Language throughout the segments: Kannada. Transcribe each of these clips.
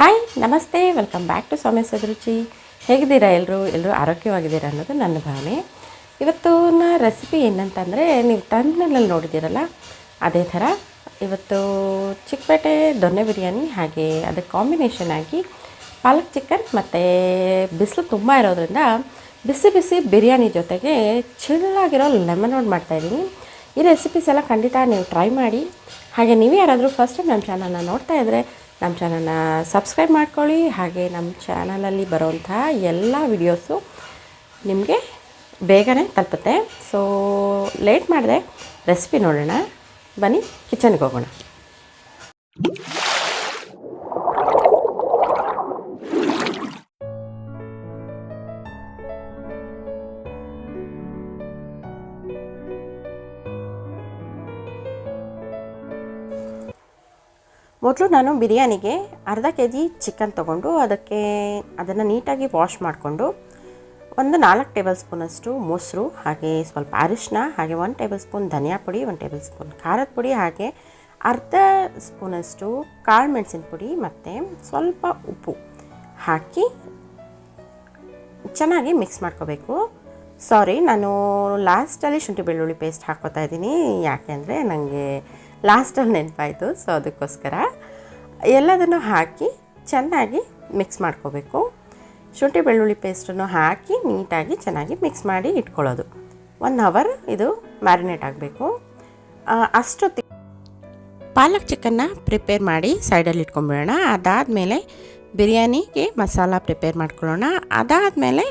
ಹಾಯ್ ನಮಸ್ತೆ. Welcome back to Swami Sadaruchi ಹೇಗಿದ್ದೀರಾ ಎಲ್ಲರೂ ಎಲ್ಲರೂ ಆರೋಗ್ಯವಾಗಿದ್ದೀರಾ ಅನ್ನೋದು ನನ್ನ ಭಾವನೆ. ಇವತ್ತು ನಾ ರೆಸಿಪಿ ಏನಂತಂದರೆ ನೀವು ತಂದಿನಲ್ಲಿ ನೋಡಿದ್ದೀರಲ್ಲ, ಅದೇ ಥರ ಇವತ್ತು ಚಿಕ್ಕಪೇಟೆ ದೊನ್ನೆ ಬಿರಿಯಾನಿ ಹಾಗೆ ಅದಕ್ಕೆ ಕಾಂಬಿನೇಷನ್ ಆಗಿ ಪಾಲಕ್ ಚಿಕನ್ ಮತ್ತು ಬಿಸಿಲು ತುಂಬ ಇರೋದ್ರಿಂದ ಬಿಸಿ ಬಿಸಿ ಬಿರಿಯಾನಿ ಜೊತೆಗೆ ಚಿಲ್ಲಾಗಿರೋ ಲೆಮನ್ ರೋಡ್ ಮಾಡ್ತಾಯಿದ್ದೀನಿ ಈ ರೆಸಿಪೀಸ್ ಎಲ್ಲ ಖಂಡಿತ ನೀವು ಟ್ರೈ ಮಾಡಿ. ಹಾಗೆ ನೀವು ಯಾರಾದರೂ ಫಸ್ಟ್ ಟೈಮ್ ನಮ್ಮ ಚಾನಲ್ನ ನೋಡ್ತಾ ಇದ್ದರೆ ನಮ್ಮ ಚಾನಲ್ನ ಸಬ್ಸ್ಕ್ರೈಬ್ ಮಾಡ್ಕೊಳ್ಳಿ. ಹಾಗೆ ನಮ್ಮ ಚಾನಲಲ್ಲಿ ಬರೋವಂಥ ಎಲ್ಲ ವಿಡಿಯೋಸು ನಿಮಗೆ ಬೇಗನೆ ತಲುಪುತ್ತೆ. ಸೊ ಲೇಟ್ ಮಾಡಿದೆ. ರೆಸಿಪಿ ನೋಡೋಣ. ಬನ್ನಿ ಕಿಚನ್ಗೆ ಹೋಗೋಣ. ಮೊದಲು ನಾನು ಬಿರಿಯಾನಿಗೆ ಅರ್ಧ ಕೆ ಜಿ ಚಿಕನ್ ತೊಗೊಂಡು ಅದಕ್ಕೆ ಅದನ್ನು ನೀಟಾಗಿ ವಾಶ್ ಮಾಡಿಕೊಂಡು ಒಂದು ನಾಲ್ಕು ಟೇಬಲ್ ಸ್ಪೂನಷ್ಟು ಮೊಸರು, ಹಾಗೆ ಸ್ವಲ್ಪ ಅರಿಶಿನ ಹಾಗೆ ಒಂದು ಟೇಬಲ್ ಸ್ಪೂನ್ ಧನಿಯಾ ಪುಡಿ, ಒಂದು ಟೇಬಲ್ ಸ್ಪೂನ್ ಖಾರದ ಪುಡಿ, ಹಾಗೆ ಅರ್ಧ ಸ್ಪೂನಷ್ಟು ಕಾಳು ಮೆಣಸಿನ ಪುಡಿ ಮತ್ತು ಸ್ವಲ್ಪ ಉಪ್ಪು ಹಾಕಿ ಚೆನ್ನಾಗಿ ಮಿಕ್ಸ್ ಮಾಡ್ಕೋಬೇಕು. ಸಾರಿ, ನಾನು ಲಾಸ್ಟಲ್ಲಿ ಶುಂಠಿ ಬೆಳ್ಳುಳ್ಳಿ ಪೇಸ್ಟ್ ಹಾಕ್ಕೋತಾ ಇದ್ದೀನಿ. ಯಾಕೆಂದರೆ ನನಗೆ ಲಾಸ್ಟಲ್ಲಿ ನೆನಪಾಯಿತು, ಸೊ ಅದಕ್ಕೋಸ್ಕರ ಎಲ್ಲದನ್ನು ಹಾಕಿ ಚೆನ್ನಾಗಿ ಮಿಕ್ಸ್ ಮಾಡ್ಕೋಬೇಕು. ಶುಂಠಿ ಬೆಳ್ಳುಳ್ಳಿ ಪೇಸ್ಟನ್ನು ಹಾಕಿ ನೀಟಾಗಿ ಚೆನ್ನಾಗಿ ಮಿಕ್ಸ್ ಮಾಡಿ ಇಟ್ಕೊಳ್ಳೋದು. ಒನ್ ಅವರ್ ಇದು ಮ್ಯಾರಿನೇಟ್ ಆಗಬೇಕು. ಅಷ್ಟೊತ್ತಿ ಪಾಲಕ್ ಚಿಕನ್ನ ಪ್ರಿಪೇರ್ ಮಾಡಿ ಸೈಡಲ್ಲಿ ಇಟ್ಕೊಂಬಿಡೋಣ. ಅದಾದಮೇಲೆ ಬಿರಿಯಾನಿಗೆ ಮಸಾಲ ಪ್ರಿಪೇರ್ ಮಾಡ್ಕೊಳ್ಳೋಣ. ಅದಾದಮೇಲೆ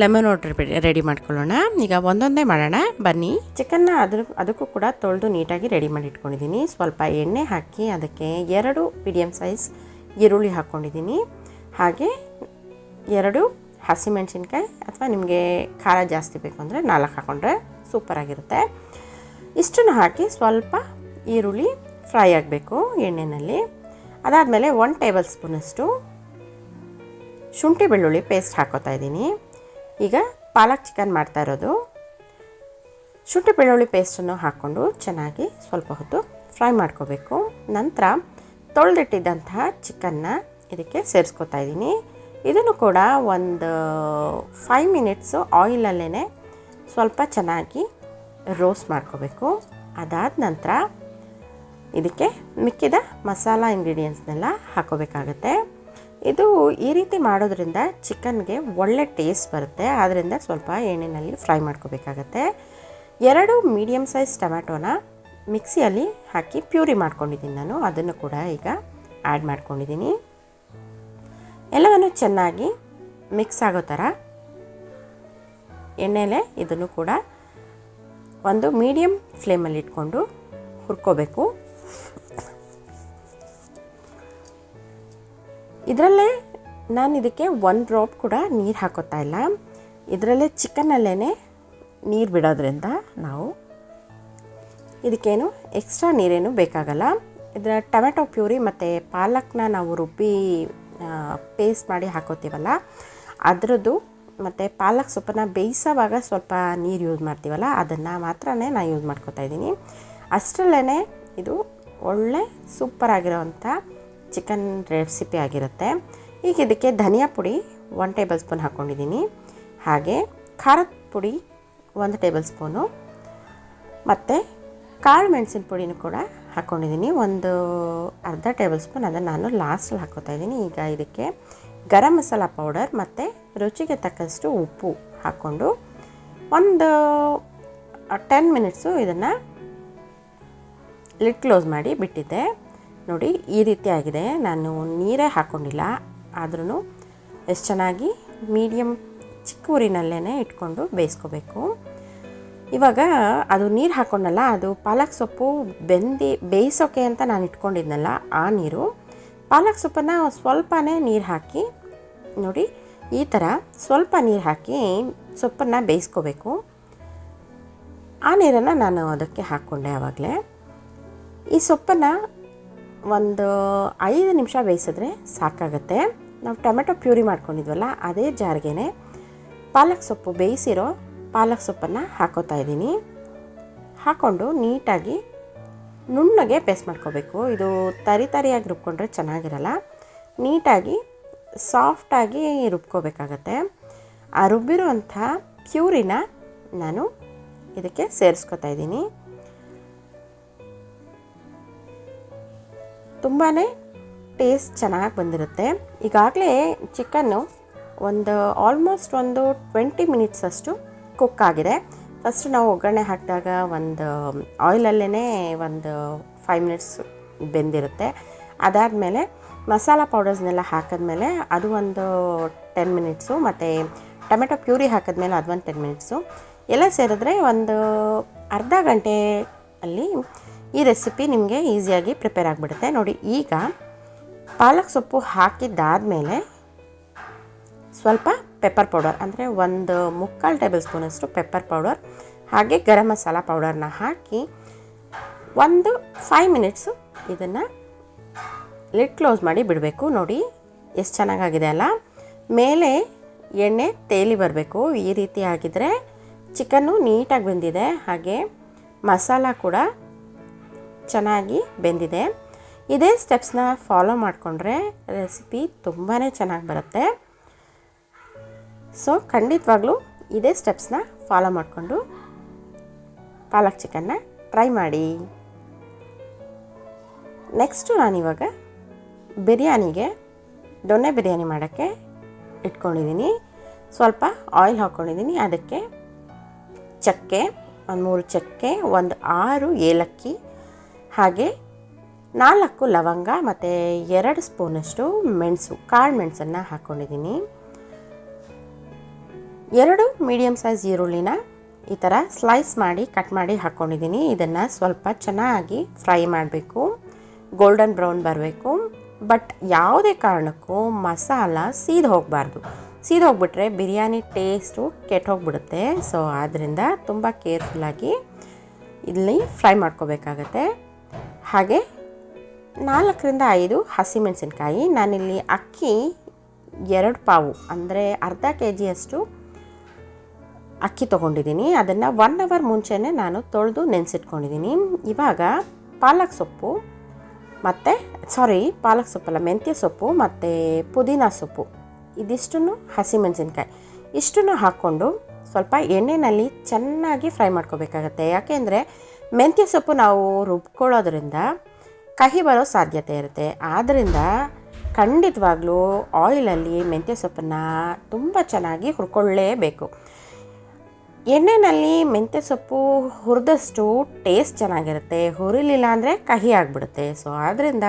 ಲೆಮನ್ ವಾಟರ್ ರೆಡಿ ಮಾಡ್ಕೊಳ್ಳೋಣ. ಈಗ ಒಂದೊಂದೇ ಮಾಡೋಣ. ಬನ್ನಿ. ಚಿಕನ್ನ ಅದ್ರ ಅದಕ್ಕೂ ಕೂಡ ತೊಳೆದು ನೀಟಾಗಿ ರೆಡಿ ಮಾಡಿ ಇಟ್ಕೊಂಡಿದ್ದೀನಿ. ಸ್ವಲ್ಪ ಎಣ್ಣೆ ಹಾಕಿ ಅದಕ್ಕೆ ಎರಡು ಮೀಡಿಯಮ್ ಸೈಜ್ ಈರುಳ್ಳಿ ಹಾಕ್ಕೊಂಡಿದ್ದೀನಿ. ಹಾಗೆ ಎರಡು ಹಸಿಮೆಣಸಿನ್ಕಾಯಿ ಅಥವಾ ನಿಮಗೆ ಖಾರ ಜಾಸ್ತಿ ಬೇಕು ಅಂದರೆ ನಾಲ್ಕು ಹಾಕ್ಕೊಂಡ್ರೆ ಸೂಪರಾಗಿರುತ್ತೆ ಇಷ್ಟನ್ನು ಹಾಕಿ ಸ್ವಲ್ಪ ಈರುಳ್ಳಿ ಫ್ರೈ ಆಗಬೇಕು ಎಣ್ಣೆಯಲ್ಲಿ ಅದಾದಮೇಲೆ ಒನ್ ಟೇಬಲ್ ಸ್ಪೂನಷ್ಟು ಶುಂಠಿ ಬೆಳ್ಳುಳ್ಳಿ ಪೇಸ್ಟ್ ಹಾಕೋತಾ ಇದ್ದೀನಿ. ಈಗ ಪಾಲಕ್ ಚಿಕನ್ ಮಾಡ್ತಾ ಇರೋದು. ಶುಂಠಿ ಬೆಳ್ಳುಳ್ಳಿ ಪೇಸ್ಟನ್ನು ಹಾಕ್ಕೊಂಡು ಚೆನ್ನಾಗಿ ಸ್ವಲ್ಪ ಹೊತ್ತು ಫ್ರೈ ಮಾಡ್ಕೋಬೇಕು. ನಂತರ ತೊಳೆದಿಟ್ಟಿದ್ದಂತಹ ಚಿಕನ್ನ ಇದಕ್ಕೆ ಸೇರಿಸ್ಕೊತಾ ಇದ್ದೀನಿ. ಇದನ್ನು ಕೂಡ ಒಂದು ಫೈವ್ ಮಿನಿಟ್ಸು ಆಯಿಲಲ್ಲೇ ಸ್ವಲ್ಪ ಚೆನ್ನಾಗಿ ರೋಸ್ಟ್ ಮಾಡ್ಕೋಬೇಕು. ಅದಾದ ನಂತರ ಇದಕ್ಕೆ ಮಿಕ್ಕಿದ ಮಸಾಲ ಇಂಗ್ರೀಡಿಯೆಂಟ್ಸ್ನೆಲ್ಲ ಹಾಕೋಬೇಕಾಗತ್ತೆ. ಇದು ಈ ರೀತಿ ಮಾಡೋದ್ರಿಂದ ಚಿಕನ್ಗೆ ಒಳ್ಳೆ ಟೇಸ್ಟ್ ಬರುತ್ತೆ. ಆದ್ದರಿಂದ ಸ್ವಲ್ಪ ಎಣ್ಣೆಯಲ್ಲಿ ಫ್ರೈ ಮಾಡ್ಕೋಬೇಕಾಗತ್ತೆ. ಎರಡು ಮೀಡಿಯಮ್ ಸೈಜ್ ಟೊಮ್ಯಾಟೋನ ಮಿಕ್ಸಿಯಲ್ಲಿ ಹಾಕಿ ಪ್ಯೂರಿ ಮಾಡ್ಕೊಂಡಿದ್ದೀನಿ ನಾನು. ಅದನ್ನು ಕೂಡ ಈಗ ಆ್ಯಡ್ ಮಾಡ್ಕೊಂಡಿದ್ದೀನಿ. ಎಲ್ಲವನ್ನು ಚೆನ್ನಾಗಿ ಮಿಕ್ಸ್ ಆಗೋ ಥರ ಎಣ್ಣೆಲೆ ಇದನ್ನು ಕೂಡ ಒಂದು ಮೀಡಿಯಮ್ ಫ್ಲೇಮಲ್ಲಿ ಇಟ್ಕೊಂಡು ಹುರ್ಕೋಬೇಕು. ಇದರಲ್ಲೇ ನಾನು ಇದಕ್ಕೆ ಒನ್ ಡ್ರಾಪ್ ಕೂಡ ನೀರು ಹಾಕೋತಾ ಇಲ್ಲ. ಇದರಲ್ಲೇ ಚಿಕನಲ್ಲೇ ನೀರು ಬಿಡೋದ್ರಿಂದ ನಾವು ಇದಕ್ಕೇನು ಎಕ್ಸ್ಟ್ರಾ ನೀರೇನು ಬೇಕಾಗಲ್ಲ. ಇದರ ಟೊಮೆಟೊ ಪ್ಯೂರಿ ಮತ್ತು ಪಾಲಕ್ನ ನಾವು ರುಬ್ಬಿ ಪೇಸ್ಟ್ ಮಾಡಿ ಹಾಕೋತೀವಲ್ಲ, ಅದರದ್ದು ಮತ್ತು ಪಾಲಕ್ ಸೊಪ್ಪನ್ನ ಬೇಯಿಸೋವಾಗ ಸ್ವಲ್ಪ ನೀರು ಯೂಸ್ ಮಾಡ್ತೀವಲ್ಲ, ಅದನ್ನು ಮಾತ್ರ ನಾನು ಯೂಸ್ ಮಾಡ್ಕೋತಾ ಇದ್ದೀನಿ. ಅಷ್ಟರಲ್ಲೇ ಇದು ಒಳ್ಳೆ ಸೂಪರಾಗಿರೋವಂಥ ಚಿಕನ್ ರೆಸಿಪಿ ಆಗಿರುತ್ತೆ. ಈಗ ಇದಕ್ಕೆ ಧನಿಯಾ ಪುಡಿ ಒನ್ ಟೇಬಲ್ ಸ್ಪೂನ್ ಹಾಕ್ಕೊಂಡಿದ್ದೀನಿ ಹಾಗೆ ಖಾರದ ಪುಡಿ ಒಂದು ಟೇಬಲ್ ಸ್ಪೂನು ಮತ್ತು ಕಾಳು ಮೆಣಸಿನ ಪುಡಿನೂ ಕೂಡ ಹಾಕ್ಕೊಂಡಿದ್ದೀನಿ ಒಂದು ಅರ್ಧ ಟೇಬಲ್ ಸ್ಪೂನ್ ಅದನ್ನು ನಾನು ಲಾಸ್ಟಲ್ಲಿ ಹಾಕೋತಾ ಇದ್ದೀನಿ. ಈಗ ಇದಕ್ಕೆ ಗರಂ ಮಸಾಲ ಪೌಡರ್ ಮತ್ತು ರುಚಿಗೆ ತಕ್ಕಷ್ಟು ಉಪ್ಪು ಹಾಕ್ಕೊಂಡು ಒಂದು ಟೆನ್ ಮಿನಿಟ್ಸು ಇದನ್ನು ಲಿಡ್ ಕ್ಲೋಸ್ ಮಾಡಿ ಬಿಟ್ಟಿದ್ದೆ. ನೋಡಿ ಈ ರೀತಿ ಆಗಿದೆ ನಾನು ನೀರೇ ಹಾಕ್ಕೊಂಡಿಲ್ಲ ಆದ್ರೂ ಎಷ್ಟು ಚೆನ್ನಾಗಿ ಮೀಡಿಯಮ್ ಚಿಕ್ಕ ಊರಿನಲ್ಲೇ ಇಟ್ಕೊಂಡು ಬೇಯಿಸ್ಕೋಬೇಕು. ಇವಾಗ ಅದು ನೀರು ಹಾಕ್ಕೊಂಡಲ್ಲ ಅದು ಪಾಲಕ್ ಸೊಪ್ಪು ಬೆಂದಿ ಬೇಯಿಸೋಕೆ ಅಂತ ನಾನು ಇಟ್ಕೊಂಡಿದ್ನಲ್ಲ ಆ ನೀರು. ಪಾಲಕ್ ಸೊಪ್ಪನ್ನು ಸ್ವಲ್ಪನೇ ನೀರು ಹಾಕಿ, ನೋಡಿ ಈ ಥರ ಸ್ವಲ್ಪ ನೀರು ಹಾಕಿ ಸೊಪ್ಪನ್ನು ಬೇಯಿಸ್ಕೋಬೇಕು. ಆ ನೀರನ್ನು ನಾನು ಅದಕ್ಕೆ ಹಾಕ್ಕೊಂಡೆ ಆವಾಗಲೇ. ಈ ಸೊಪ್ಪನ್ನು ಒಂದು ಐದು ನಿಮಿಷ ಬೇಯಿಸಿದ್ರೆ ಸಾಕಾಗುತ್ತೆ. ನಾವು ಟೊಮೆಟೊ ಪ್ಯೂರಿ ಮಾಡ್ಕೊಂಡಿದ್ವಲ್ಲ, ಅದೇ ಜಾರ್ಗೆ ಪಾಲಕ್ ಸೊಪ್ಪು ಬೇಯಿಸಿರೋ ಪಾಲಕ್ ಸೊಪ್ಪನ್ನು ಹಾಕೋತಾ ಇದ್ದೀನಿ. ಹಾಕ್ಕೊಂಡು ನೀಟಾಗಿ ನುಣ್ಣಗೆ ಪೇಸ್ಟ್ ಮಾಡ್ಕೋಬೇಕು. ಇದು ತರಿ ತರಿಯಾಗಿ ರುಬ್ಕೊಂಡ್ರೆ ಚೆನ್ನಾಗಿರಲ್ಲ. ನೀಟಾಗಿ ಸಾಫ್ಟಾಗಿ ರುಬ್ಕೋಬೇಕಾಗತ್ತೆ. ಆ ರುಬ್ಬಿರುವಂಥ ಪ್ಯೂರಿನ ನಾನು ಇದಕ್ಕೆ ಸೇರಿಸ್ಕೊತಾ ಇದ್ದೀನಿ. ತುಂಬಾ ಟೇಸ್ಟ್ ಚೆನ್ನಾಗಿ ಬಂದಿರುತ್ತೆ. ಈಗಾಗಲೇ ಚಿಕನ್ನು ಒಂದು ಆಲ್ಮೋಸ್ಟ್ ಒಂದು ಟ್ವೆಂಟಿ ಮಿನಿಟ್ಸ್ ಅಷ್ಟು ಕುಕ್ ಆಗಿದೆ. ಫಸ್ಟ್ ನಾವು ಒಗ್ಗರಣೆ ಹಾಕಿದಾಗ ಒಂದು ಆಯಿಲಲ್ಲೇ ಒಂದು ಫೈವ್ ಮಿನಿಟ್ಸ್ ಬೆಂದಿರುತ್ತೆ. ಅದಾದಮೇಲೆ ಮಸಾಲ ಪೌಡರ್ಸ್ನೆಲ್ಲ ಹಾಕಿದ್ಮೇಲೆ ಅದು ಒಂದು ಟೆನ್ ಮಿನಿಟ್ಸು ಮತ್ತು ಟೊಮೆಟೊ ಪ್ಯೂರಿ ಹಾಕಿದ್ಮೇಲೆ ಅದು ಒಂದು ಟೆನ್ ಮಿನಿಟ್ಸು ಎಲ್ಲ ಸೇರಿದ್ರೆ ಒಂದು ಅರ್ಧ ಗಂಟೆ ಅಲ್ಲಿ ಈ ರೆಸಿಪಿ ನಿಮಗೆ ಈಸಿಯಾಗಿ ಪ್ರಿಪೇರ್ ಆಗಿಬಿಡುತ್ತೆ. ನೋಡಿ, ಈಗ ಪಾಲಕ್ ಸೊಪ್ಪು ಹಾಕಿದ್ದಾದಮೇಲೆ ಸ್ವಲ್ಪ ಪೆಪ್ಪರ್ ಪೌಡರ್ ಅಂದರೆ ಒಂದು ಮುಕ್ಕಾಲು ಟೇಬಲ್ ಸ್ಪೂನಷ್ಟು ಪೆಪ್ಪರ್ ಪೌಡರ್ ಹಾಗೆ ಗರಂ ಮಸಾಲ ಪೌಡರ್ನ ಹಾಕಿ ಒಂದು ಫೈವ್ ಮಿನಿಟ್ಸು ಇದನ್ನು ಲಿಡ್ ಕ್ಲೋಸ್ ಮಾಡಿ ಬಿಡಬೇಕು. ನೋಡಿ, ಎಷ್ಟು ಚೆನ್ನಾಗಾಗಿದೆ ಅಲ್ಲ? ಮೇಲೆ ಎಣ್ಣೆ ತೇಲಿ ಬರಬೇಕು. ಈ ರೀತಿ ಆಗಿದ್ರೆ ಚಿಕನ್ನು ನೀಟಾಗಿ ಬೆಂದಿದೆ. ಹಾಗೆ ಮಸಾಲ ಕೂಡ ಚೆನ್ನಾಗಿ ಬೆಂದಿದೆ. ಇದೇ ಸ್ಟೆಪ್ಸ್ನ ಫಾಲೋ ಮಾಡಿಕೊಂಡ್ರೆ ರೆಸಿಪಿ ತುಂಬಾ ಚೆನ್ನಾಗಿ ಬರುತ್ತೆ. ಸೊ ಖಂಡಿತವಾಗ್ಲೂ ಇದೇ ಸ್ಟೆಪ್ಸ್ನ ಫಾಲೋ ಮಾಡಿಕೊಂಡು ಪಾಲಕ್ ಚಿಕನ್ನ ಟ್ರೈ ಮಾಡಿ. ನೆಕ್ಸ್ಟು ನಾನಿವಾಗ ಬಿರಿಯಾನಿಗೆ ದೊಣ್ಣೆ ಬಿರಿಯಾನಿ ಮಾಡೋಕ್ಕೆ ಇಟ್ಕೊಂಡಿದ್ದೀನಿ. ಸ್ವಲ್ಪ ಆಯಿಲ್ ಹಾಕ್ಕೊಂಡಿದ್ದೀನಿ ಅದಕ್ಕೆ ಚಕ್ಕೆ, ಒಂದು ಮೂರು ಚಕ್ಕೆ, ಒಂದು ಆರು ಏಲಕ್ಕಿ ಹಾಗೆ ನಾಲ್ಕು ಲವಂಗ ಮತ್ತು ಎರಡು ಸ್ಪೂನಷ್ಟು ಮೆಣಸು, ಕಾಳು ಮೆಣಸನ್ನು ಹಾಕ್ಕೊಂಡಿದ್ದೀನಿ ಎರಡು ಮೀಡಿಯಮ್ ಸೈಜ್ ಈರುಳ್ಳಿನ ಈ ಥರ ಸ್ಲೈಸ್ ಮಾಡಿ ಕಟ್ ಮಾಡಿ ಹಾಕ್ಕೊಂಡಿದ್ದೀನಿ ಇದನ್ನು ಸ್ವಲ್ಪ ಚೆನ್ನಾಗಿ ಫ್ರೈ ಮಾಡಬೇಕು. ಗೋಲ್ಡನ್ ಬ್ರೌನ್ ಬರಬೇಕು. ಬಟ್ ಯಾವುದೇ ಕಾರಣಕ್ಕೂ ಮಸಾಲ ಸೀದ್ ಹೋಗಬಾರ್ದು. ಸೀದ್ ಹೋಗ್ಬಿಟ್ರೆ ಬಿರಿಯಾನಿ ಟೇಸ್ಟು ಕೆಟ್ಟೋಗ್ಬಿಡುತ್ತೆ ಸೊ ಆದ್ದರಿಂದ ತುಂಬ ಕೇರ್ಫುಲ್ಲಾಗಿ ಇಲ್ಲಿ ಫ್ರೈ ಮಾಡ್ಕೋಬೇಕಾಗತ್ತೆ. ಹಾಗೆ ನಾಲ್ಕರಿಂದ ಐದು ಹಸಿಮೆಣಸಿನ್ಕಾಯಿ. ನಾನಿಲ್ಲಿ ಅಕ್ಕಿ ಎರಡು ಪಾವು, ಅಂದರೆ ಅರ್ಧ ಕೆ ಜಿಯಷ್ಟು ಅಕ್ಕಿ ತೊಗೊಂಡಿದ್ದೀನಿ. ಅದನ್ನು ಒನ್ ಅವರ್ ಮುಂಚೆನೇ ನಾನು ತೊಳೆದು ನೆನೆಸಿಟ್ಕೊಂಡಿದ್ದೀನಿ. ಇವಾಗ ಪಾಲಕ್ ಸೊಪ್ಪು, ಮತ್ತು ಸಾರಿ ಪಾಲಕ್ ಸೊಪ್ಪಲ್ಲ, ಮೆಂತ್ಯ ಸೊಪ್ಪು, ಮತ್ತು ಪುದೀನ ಸೊಪ್ಪು, ಇದಿಷ್ಟನ್ನು ಹಸಿಮೆಣಸಿನ್ಕಾಯಿ. ಇಷ್ಟನ್ನು ಹಾಕ್ಕೊಂಡು ಸ್ವಲ್ಪ ಎಣ್ಣೆಯಲ್ಲಿ ಚೆನ್ನಾಗಿ ಫ್ರೈ ಮಾಡ್ಕೋಬೇಕಾಗತ್ತೆ. ಯಾಕೆಂದರೆ ಮೆಂತ್ಯ ಸೊಪ್ಪು ನಾವು ರುಬ್ಕೊಳ್ಳೋದ್ರಿಂದ ಕಹಿ ಬರೋ ಸಾಧ್ಯತೆ ಇರುತ್ತೆ. ಆದ್ದರಿಂದ ಖಂಡಿತವಾಗ್ಲೂ ಆಯಿಲಲ್ಲಿ ಮೆಂತ್ಯ ಸೊಪ್ಪನ್ನು ತುಂಬ ಚೆನ್ನಾಗಿ ಹುರ್ಕೊಳ್ಳೇಬೇಕು. ಎಣ್ಣೆಯಲ್ಲಿ ಮೆಂತ್ಯ ಸೊಪ್ಪು ಹುರಿದಷ್ಟು ಟೇಸ್ಟ್ ಚೆನ್ನಾಗಿರುತ್ತೆ. ಹುರಿಲಿಲ್ಲ ಅಂದರೆ ಕಹಿ ಆಗಿಬಿಡುತ್ತೆ. ಸೊ ಆದ್ದರಿಂದ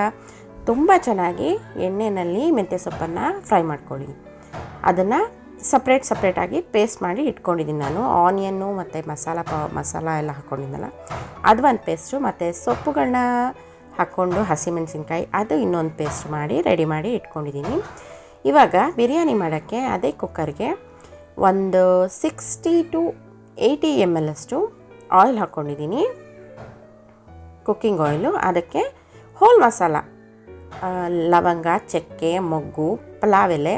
ತುಂಬ ಚೆನ್ನಾಗಿ ಎಣ್ಣೆಯಲ್ಲಿ ಮೆಂತ್ಯ ಸೊಪ್ಪನ್ನು ಫ್ರೈ ಮಾಡ್ಕೊಳ್ಳಿ. ಅದನ್ನು ಸಪ್ರೇಟ್ ಸಪ್ರೇಟಾಗಿ ಪೇಸ್ಟ್ ಮಾಡಿ ಇಟ್ಕೊಂಡಿದ್ದೀನಿ ನಾನು. ಆನಿಯನ್ನು ಮತ್ತು ಮಸಾಲ ಪ, ಮಸಾಲ ಎಲ್ಲ ಹಾಕ್ಕೊಂಡಿದ್ದಲ್ಲ ಅದು ಒಂದು ಪೇಸ್ಟು ಮತ್ತು ಸೊಪ್ಪುಗಳನ್ನ ಹಾಕ್ಕೊಂಡು ಹಸಿಮೆಣಸಿನ್ಕಾಯಿ ಅದು ಇನ್ನೊಂದು ಪೇಸ್ಟ್ ಮಾಡಿ ರೆಡಿ ಮಾಡಿ ಇಟ್ಕೊಂಡಿದ್ದೀನಿ. ಇವಾಗ ಬಿರಿಯಾನಿ ಮಾಡೋಕ್ಕೆ ಅದೇ ಕುಕ್ಕರ್ಗೆ ಒಂದು sixty to eighty M L ಅಷ್ಟು ಆಯಿಲ್ ಹಾಕ್ಕೊಂಡಿದ್ದೀನಿ ಕುಕ್ಕಿಂಗ್ ಆಯಿಲು ಅದಕ್ಕೆ ಹೋಲ್ ಮಸಾಲ ಲವಂಗ, ಚಕ್ಕೆ, ಮೊಗ್ಗು, ಪಲಾವ್ ಎಲೆ,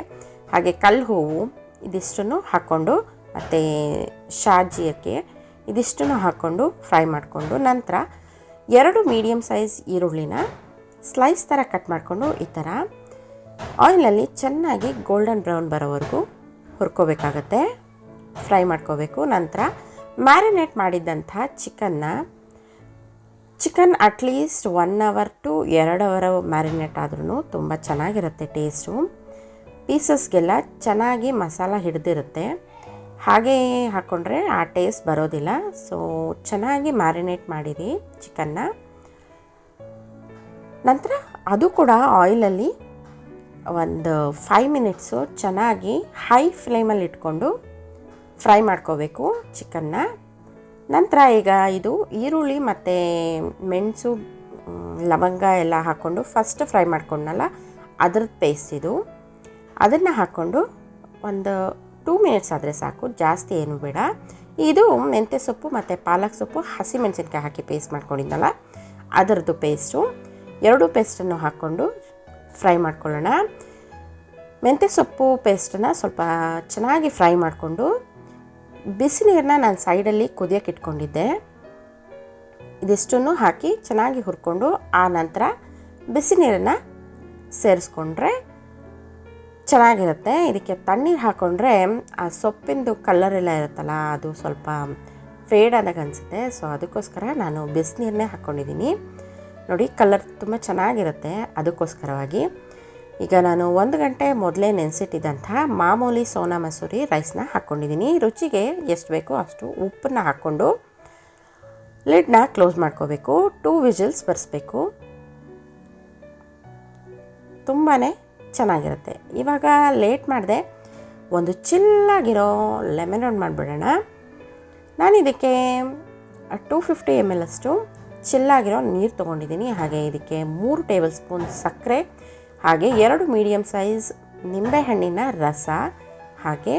ಹಾಗೆ ಕಲ್ಲು ಹೂವು ಇದಿಷ್ಟನ್ನು ಹಾಕ್ಕೊಂಡು ಮತ್ತು ಶಾಜೀರಿಗೆ ಇದಿಷ್ಟನ್ನು ಹಾಕ್ಕೊಂಡು ಫ್ರೈ ಮಾಡಿಕೊಂಡು ನಂತರ ಎರಡು ಮೀಡಿಯಮ್ ಸೈಜ್ ಈರುಳ್ಳಿನ ಸ್ಲೈಸ್ ಥರ ಕಟ್ ಮಾಡಿಕೊಂಡು ಈ ಥರ ಆಯಿಲಲ್ಲಿ ಚೆನ್ನಾಗಿ ಗೋಲ್ಡನ್ ಬ್ರೌನ್ ಬರೋವರೆಗೂ ಹುರ್ಕೋಬೇಕಾಗತ್ತೆ. ಫ್ರೈ ಮಾಡ್ಕೋಬೇಕು. ನಂತರ ಮ್ಯಾರಿನೇಟ್ ಮಾಡಿದ್ದಂಥ ಚಿಕನ್ನ, chicken at least one hour to ಎರಡು ಅವರ್ ಮ್ಯಾರಿನೇಟ್ ಆದ್ರೂ ತುಂಬ ಚೆನ್ನಾಗಿರುತ್ತೆ ಟೇಸ್ಟು. ಪೀಸಸ್ಗೆಲ್ಲ ಚೆನ್ನಾಗಿ ಮಸಾಲ ಹಿಡಿದಿರುತ್ತೆ. ಹಾಗೆ ಹಾಕ್ಕೊಂಡ್ರೆ ಆ ಟೇಸ್ಟ್ ಬರೋದಿಲ್ಲ. ಸೊ ಚೆನ್ನಾಗಿ ಮ್ಯಾರಿನೇಟ್ ಮಾಡಿರಿ ಚಿಕನ್ನ ನಂತರ ಅದು ಕೂಡ ಆಯಿಲಲ್ಲಿ ಒಂದು ಫೈವ್ ಮಿನಿಟ್ಸು ಚೆನ್ನಾಗಿ ಹೈ ಫ್ಲೇಮಲ್ಲಿ ಇಟ್ಕೊಂಡು ಫ್ರೈ ಮಾಡ್ಕೋಬೇಕು ಚಿಕನ್ನ ನಂತರ ಈಗ ಇದು ಈರುಳ್ಳಿ ಮತ್ತು ಮೆಣಸು ಲವಂಗ ಎಲ್ಲ ಹಾಕ್ಕೊಂಡು ಫಸ್ಟ್ ಫ್ರೈ ಮಾಡ್ಕೊಂಡಲ್ಲ ಅದ್ರದ್ದು ಪೇಸ್ಟ್ ಇದು. ಅದನ್ನು ಹಾಕ್ಕೊಂಡು ಒಂದು ಟೂ ಮಿನಿಟ್ಸ್ ಆದರೆ ಸಾಕು. ಜಾಸ್ತಿ ಏನು ಬೇಡ. ಇದು ಮೆಂತ್ಯ ಸೊಪ್ಪು ಮತ್ತು ಪಾಲಕ್ ಸೊಪ್ಪು ಹಸಿಮೆಣಸಿನ್ಕಾಯಿ ಹಾಕಿ ಪೇಸ್ಟ್ ಮಾಡ್ಕೊಂಡಿದ್ದಲ್ಲ, ಅದರದ್ದು ಪೇಸ್ಟು ಎರಡು ಪೇಸ್ಟನ್ನು ಹಾಕ್ಕೊಂಡು ಫ್ರೈ ಮಾಡ್ಕೊಳ್ಳೋಣ. ಮೆಂತ್ಯ ಸೊಪ್ಪು ಪೇಸ್ಟನ್ನು ಸ್ವಲ್ಪ ಚೆನ್ನಾಗಿ ಫ್ರೈ ಮಾಡಿಕೊಂಡು ಬಿಸಿ ನೀರನ್ನ ನಾನು ಸೈಡಲ್ಲಿ ಕುದಿಯೋಕೆ ಇಟ್ಕೊಂಡಿದ್ದೆ. ಇದಿಷ್ಟನ್ನು ಹಾಕಿ ಚೆನ್ನಾಗಿ ಹುರ್ಕೊಂಡು ಆ ನಂತರ ಬಿಸಿ ನೀರನ್ನು ಸೇರಿಸ್ಕೊಂಡ್ರೆ ಚೆನ್ನಾಗಿರುತ್ತೆ. ಇದಕ್ಕೆ ತಣ್ಣೀರು ಹಾಕ್ಕೊಂಡ್ರೆ ಆ ಸೊಪ್ಪಿಂದು ಕಲರ್ ಎಲ್ಲ ಇರುತ್ತಲ್ಲ, ಅದು ಸ್ವಲ್ಪ ಫೇಡ್ ಆದಾಗ ಅನಿಸುತ್ತೆ. ಸೊ ಅದಕ್ಕೋಸ್ಕರ ನಾನು ಬಿಸಿನೀರನ್ನೇ ಹಾಕ್ಕೊಂಡಿದ್ದೀನಿ ನೋಡಿ ಕಲರ್ ತುಂಬ ಚೆನ್ನಾಗಿರುತ್ತೆ ಅದಕ್ಕೋಸ್ಕರವಾಗಿ. ಈಗ ನಾನು ಒಂದು ಗಂಟೆ ಮೊದಲೇ ನೆನೆಸಿಟ್ಟಿದ್ದಂಥ ಮಾಮೂಲಿ ಸೋನಾ ಮಸೂರಿ ರೈಸ್ನ ಹಾಕ್ಕೊಂಡಿದ್ದೀನಿ ರುಚಿಗೆ ಎಷ್ಟು ಬೇಕೋ ಅಷ್ಟು ಉಪ್ಪನ್ನ ಹಾಕ್ಕೊಂಡು ಲಿಡ್ನ ಕ್ಲೋಸ್ ಮಾಡ್ಕೋಬೇಕು. ಟೂ ವಿಜಿಲ್ಸ್ ಬರೆಸ್ಬೇಕು. ತುಂಬಾ ಚೆನ್ನಾಗಿರುತ್ತೆ. ಇವಾಗ ಲೇಟ್ ಮಾಡಿದೆ, ಒಂದು ಚಿಲ್ಲಾಗಿರೋ ಲೆಮನ್ ರೌಂಡ್ ಮಾಡಿಬಿಡೋಣ. ನಾನು ಇದಕ್ಕೆ ಟೂ ಫಿಫ್ಟಿ ಎಂ ಎಲ್ ಅಷ್ಟು ಚಿಲ್ಲಾಗಿರೋ ನೀರು ತೊಗೊಂಡಿದ್ದೀನಿ. ಹಾಗೆ ಇದಕ್ಕೆ ಮೂರು ಟೇಬಲ್ ಸ್ಪೂನ್ ಸಕ್ಕರೆ, ಹಾಗೆ ಎರಡು ಮೀಡಿಯಮ್ ಸೈಜ್ ನಿಂಬೆಹಣ್ಣಿನ ರಸ, ಹಾಗೆ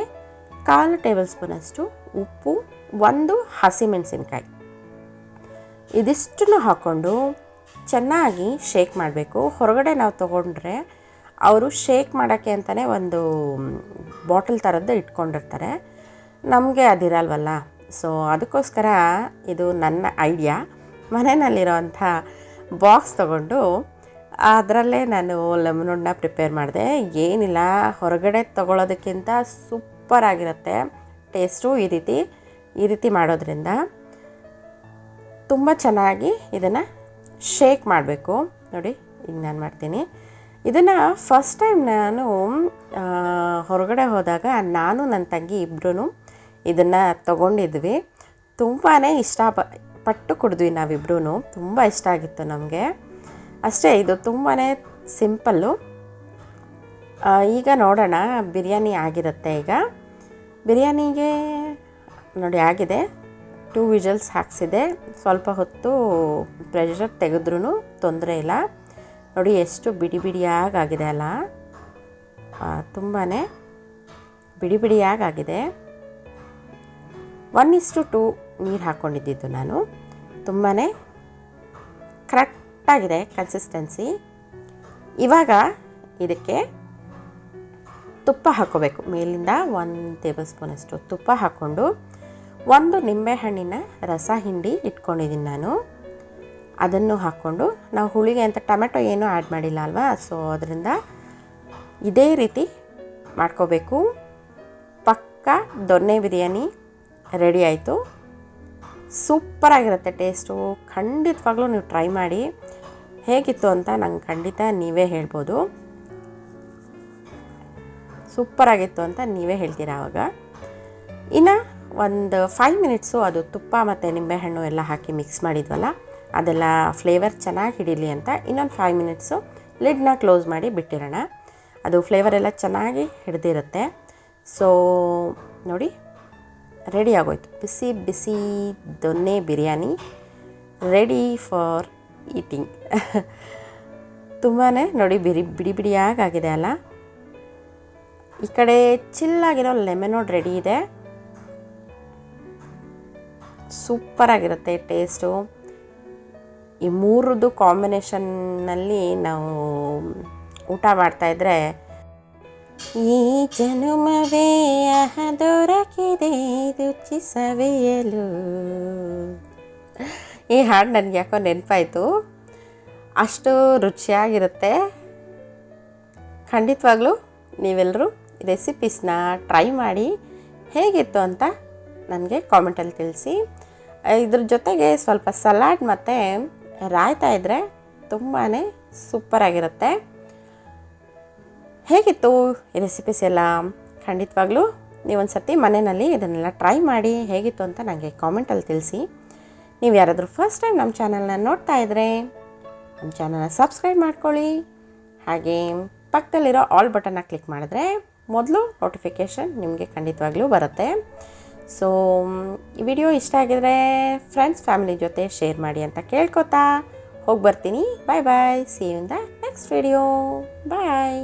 ಕಾಲು ಟೇಬಲ್ ಸ್ಪೂನಷ್ಟು ಉಪ್ಪು, ಒಂದು ಹಸಿಮೆಣಸಿನ್ಕಾಯಿ ಇದಿಷ್ಟನ್ನು ಹಾಕ್ಕೊಂಡು ಚೆನ್ನಾಗಿ ಶೇಕ್ ಮಾಡಬೇಕು. ಹೊರಗಡೆ ನಾವು ತೊಗೊಂಡ್ರೆ ಅವರು ಶೇಕ್ ಮಾಡೋಕ್ಕೆ ಅಂತಲೇ ಒಂದು ಬಾಟಲ್ ಥರದ್ದು ಇಟ್ಕೊಂಡಿರ್ತಾರೆ. ನಮಗೆ ಅದಿರಲ್ವಲ್ಲ. ಸೊ ಅದಕ್ಕೋಸ್ಕರ ಇದು ನನ್ನ ಐಡಿಯಾ. ಮನೆಯಲ್ಲಿರೋವಂಥ ಬಾಕ್ಸ್ ತಗೊಂಡು ಅದರಲ್ಲೇ ನಾನು ಲೆಮನುಡ್ನ ಪ್ರಿಪೇರ್ ಮಾಡಿದೆ. ಏನಿಲ್ಲ, ಹೊರಗಡೆ ತೊಗೊಳೋದಕ್ಕಿಂತ ಸೂಪರ್ ಆಗಿರುತ್ತೆ. ಟೇಸ್ಟು ಈ ರೀತಿ ಈ ರೀತಿ ಮಾಡೋದ್ರಿಂದ ತುಂಬ ಚೆನ್ನಾಗಿ ಇದನ್ನು ಶೇಕ್ ಮಾಡಬೇಕು. ನೋಡಿ, ಈಗ ನಾನು ಮಾಡ್ತೀನಿ. ಇದನ್ನು ಫಸ್ಟ್ ಟೈಮ್ ನಾನು ಹೊರಗಡೆ ಹೋದಾಗ ನಾನು ನನ್ನ ತಂಗಿ ಇಬ್ಬರೂ ಇದನ್ನು ತಗೊಂಡಿದ್ವಿ. ತುಂಬಾ ಇಷ್ಟ ಪಟ್ಟು ಕುಡಿದ್ವಿ ನಾವಿಬ್ರೂ ತುಂಬ ಇಷ್ಟ ಆಗಿತ್ತು ನಮಗೆ. ಅಷ್ಟೇ, ಇದು ತುಂಬಾ ಸಿಂಪಲ್ಲು ಈಗ ನೋಡೋಣ, ಬಿರಿಯಾನಿ ಆಗಿರುತ್ತೆ ಈಗ. ಬಿರಿಯಾನಿಗೆ ನೋಡಿ, ಆಗಿದೆ. ಟೂ ವಿಜಲ್ಸ್ ಹಾಕ್ಸಿದೆ. ಸ್ವಲ್ಪ ಹೊತ್ತು ಪ್ರೆಷರ್ ತೆಗೆದ್ರೂ ತೊಂದರೆ ಇಲ್ಲ. ನೋಡಿ ಎಷ್ಟು ಬಿಡಿ ಬಿಡಿಯಾಗಿ ಅಲ್ಲ? ತುಂಬಾ ಬಿಡಿ ಬಿಡಿಯಾಗಿ ಆಗಿದೆ ಒನ್ ಇಸ್ಟು ಟು ನೀರು ಹಾಕ್ಕೊಂಡಿದ್ದಿದ್ದು ನಾನು. ತುಂಬಾ ಕರೆಕ್ಟಾಗಿದೆ ಕನ್ಸಿಸ್ಟೆನ್ಸಿ ಇವಾಗ ಇದಕ್ಕೆ ತುಪ್ಪ ಹಾಕ್ಕೋಬೇಕು ಮೇಲಿಂದ ಒಂದು ಟೇಬಲ್ ಸ್ಪೂನಷ್ಟು ತುಪ್ಪ ಹಾಕ್ಕೊಂಡು ಒಂದು ನಿಂಬೆಹಣ್ಣಿನ ರಸ ಹಿಂಡಿ ಇಟ್ಕೊಂಡಿದ್ದೀನಿ ನಾನು. ಅದನ್ನು ಹಾಕ್ಕೊಂಡು ನಾವು ಹುಳಿಗೆ ಅಂತ ಟೊಮೆಟೊ ಏನೂ ಆ್ಯಡ್ ಮಾಡಿಲ್ಲ ಅಲ್ವಾ? ಸೊ ಅದರಿಂದ ಇದೇ ರೀತಿ ಮಾಡ್ಕೋಬೇಕು. ಪಕ್ಕ ದೊನ್ನೆ ಬಿರಿಯಾನಿ ರೆಡಿ ಆಯಿತು. ಸೂಪರಾಗಿರುತ್ತೆ ಟೇಸ್ಟು ಖಂಡಿತವಾಗ್ಲೂ ನೀವು ಟ್ರೈ ಮಾಡಿ. ಹೇಗಿತ್ತು ಅಂತ ನಂಗೆ ಖಂಡಿತ ನೀವೇ ಹೇಳ್ಬೋದು. ಸೂಪರಾಗಿತ್ತು ಅಂತ ನೀವೇ ಹೇಳ್ತೀರಾ ಆವಾಗ ಇನ್ನು ಒಂದು ಫೈವ್ ಮಿನಿಟ್ಸು ಅದು ತುಪ್ಪ ಮತ್ತು ನಿಂಬೆಹಣ್ಣು ಎಲ್ಲ ಹಾಕಿ ಮಿಕ್ಸ್ ಮಾಡಿದ್ವಲ್ಲ? ಅದೆಲ್ಲ ಫ್ಲೇವರ್ ಚೆನ್ನಾಗಿ ಹಿಡೀಲಿ ಅಂತ ಇನ್ನೊಂದು ಫೈವ್ ಮಿನಿಟ್ಸು ಲಿಡ್ನ ಕ್ಲೋಸ್ ಮಾಡಿ ಬಿಟ್ಟಿರೋಣ. ಅದು ಫ್ಲೇವರ್ ಎಲ್ಲ ಚೆನ್ನಾಗಿ ಹಿಡ್ದಿರುತ್ತೆ. ಸೊ ನೋಡಿ ರೆಡಿ ಆಗೋಯ್ತು. ಬಿಸಿ ಬಿಸಿ ದೊನ್ನೆ ಬಿರಿಯಾನಿ ರೆಡಿ ಫಾರ್ ಈಟಿಂಗ್ ತುಂಬಾ ನೋಡಿ ಬಿರಿ, ಬಿಡಿ ಬಿಡಿಯಾಗಿ ಆಗಿದೆ ಅಲ್ಲ. ಈ ಕಡೆ ಚಿಲ್ಲಾಗಿರೋ ಲೆಮನೋಡ್ ರೆಡಿ ಇದೆ. ಸೂಪರಾಗಿರುತ್ತೆ ಟೇಸ್ಟು ಈ ಮೂರದ್ದು ಕಾಂಬಿನೇಷನ್ನಲ್ಲಿ ನಾವು ಊಟ ಮಾಡ್ತಾಯಿದ್ರೆ, ಈ ಜನುಮವೇ ಅಹ ದೊರಕಿದೆ ಸವಿಯಲು ಈ ಹಾಡು ನನಗೆ ಯಾಕೋ ನೆನಪಾಯಿತು. ಅಷ್ಟು ರುಚಿಯಾಗಿರುತ್ತೆ. ಖಂಡಿತವಾಗ್ಲೂ ನೀವೆಲ್ಲರೂ ರೆಸಿಪೀಸ್ನ ಟ್ರೈ ಮಾಡಿ ಹೇಗಿತ್ತು ಅಂತ ನನಗೆ ಕಾಮೆಂಟಲ್ಲಿ ತಿಳಿಸಿ. ಇದ್ರ ಜೊತೆಗೆ ಸ್ವಲ್ಪ ಸಲಾಡ್ ಮತ್ತು ರಾಯ್ತಾ ಇದ್ದರೆ ತುಂಬಾ ಸೂಪರಾಗಿರುತ್ತೆ ಹೇಗಿತ್ತು ಈ ರೆಸಿಪೀಸ್ ಎಲ್ಲ? ಖಂಡಿತವಾಗ್ಲೂ ನೀವೊಂದು ಸರ್ತಿ ಮನೆಯಲ್ಲಿ ಇದನ್ನೆಲ್ಲ ಟ್ರೈ ಮಾಡಿ ಹೇಗಿತ್ತು ಅಂತ ನನಗೆ ಕಾಮೆಂಟಲ್ಲಿ ತಿಳಿಸಿ. ನೀವು ಯಾರಾದರೂ ಫಸ್ಟ್ ಟೈಮ್ ನಮ್ಮ ಚಾನಲ್ನ ನೋಡ್ತಾ ಇದ್ದರೆ ನಮ್ಮ ಚಾನಲ್ನ ಸಬ್ಸ್ಕ್ರೈಬ್ ಮಾಡ್ಕೊಳ್ಳಿ. ಹಾಗೆ ಪಕ್ಕದಲ್ಲಿರೋ ಆಲ್ ಬಟನ್ನ ಕ್ಲಿಕ್ ಮಾಡಿದ್ರೆ ಮೊದಲು ನೋಟಿಫಿಕೇಷನ್ ನಿಮಗೆ ಖಂಡಿತವಾಗ್ಲೂ ಬರುತ್ತೆ. ಸೊ ವಿಡಿಯೋ ಇಷ್ಟ ಆಗಿದ್ರೆ ಫ್ರೆಂಡ್ಸ್ ಫ್ಯಾಮಿಲಿ ಜೊತೆ ಶೇರ್ ಮಾಡಿ ಅಂತ ಕೇಳ್ಕೊತಾ ಹೋಗಿ ಬರ್ತೀನಿ bye bye see in the next video bye